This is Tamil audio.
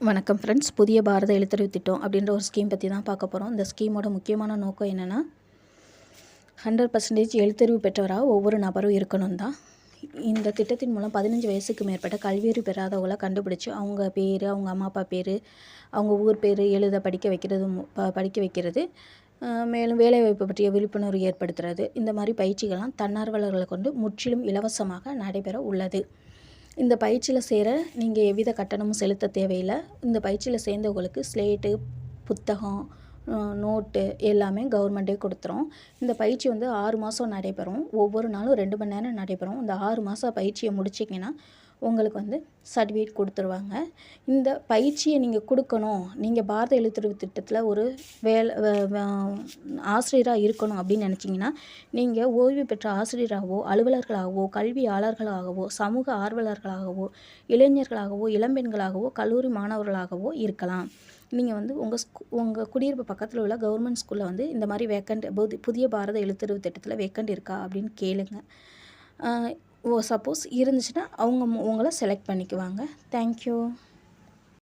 வணக்கம் ஃப்ரெண்ட்ஸ் புதிய பாரத எழுத்தறிவு திட்டம் அப்படின்ற ஒரு ஸ்கீம் பற்றி தான் பார்க்க போகிறோம் இந்த ஸ்கீமோட முக்கியமான நோக்கம் என்னென்னா ஹண்ட்ரட் பர்சன்டேஜ் எழுத்தறிவு பெற்றவராக ஒவ்வொரு நபரும் இருக்கணும் தான். இந்த திட்டத்தின் மூலம் பதினஞ்சு வயசுக்கு மேற்பட்ட கல்வியறிவு பெறாதவங்கள கண்டுபிடிச்சி அவங்க பேர் அவங்க அம்மா அப்பா பேர் அவங்க ஊர் பேர் எழுத படிக்க வைக்கிறது ப- படிக்க வைக்கிறது மேலும் வேலைவாய்ப்பு பற்றிய விழிப்புணர்வு ஏற்படுத்துறது. இந்த மாதிரி பயிற்சிகள்லாம் தன்னார்வலர்களை கொண்டு முற்றிலும் இலவசமாக நடைபெற உள்ளது. இந்த பயிற்சியில் சேர நீங்கள் எவ்வித கட்டணமும் செலுத்த தேவையில்லை. இந்த பயிற்சியில் சேர்ந்தவங்களுக்கு ஸ்லேட்டு புத்தகம் நோட்டு எல்லாமே கவர்மெண்ட்டே கொடுத்துரும். இந்த பயிற்சி வந்து ஆறு மாதம் நடைபெறும். ஒவ்வொரு நாளும் ரெண்டு மணி நேரம் நடைபெறும். இந்த ஆறு மாத பயிற்சியை முடிச்சிங்கன்னா உங்களுக்கு வந்து சர்டிஃபிகேட் கொடுத்துருவாங்க. இந்த பயிற்சியை நீங்கள் கொடுக்கணும். நீங்கள் பாரத எழுத்துறவு திட்டத்தில் ஒரு வேலை ஆசிரியராக இருக்கணும் அப்படின்னு நினச்சிங்கன்னா நீங்கள் ஓய்வு பெற்ற ஆசிரியராகவோ அலுவலர்களாகவோ கல்வியாளர்களாகவோ சமூக ஆர்வலர்களாகவோ இளைஞர்களாகவோ இளம்பெண்களாகவோ கல்லூரி மாணவர்களாகவோ இருக்கலாம். நீங்கள் வந்து உங்கள் ஸ்கூ உங்கள் குடியிருப்பு பக்கத்தில் உள்ள கவர்மெண்ட் ஸ்கூலில் வந்து இந்த மாதிரி வேக்கண்ட் புதிய பாரத எழுத்துறவு திட்டத்தில் வேக்கண்ட் இருக்கா அப்படின்னு கேளுங்க. ஓ சப்போஸ் இருந்துச்சுன்னா அவங்க மு- உங்களை செலக்ட் பண்ணிக்குவாங்க. தேங்க்யூ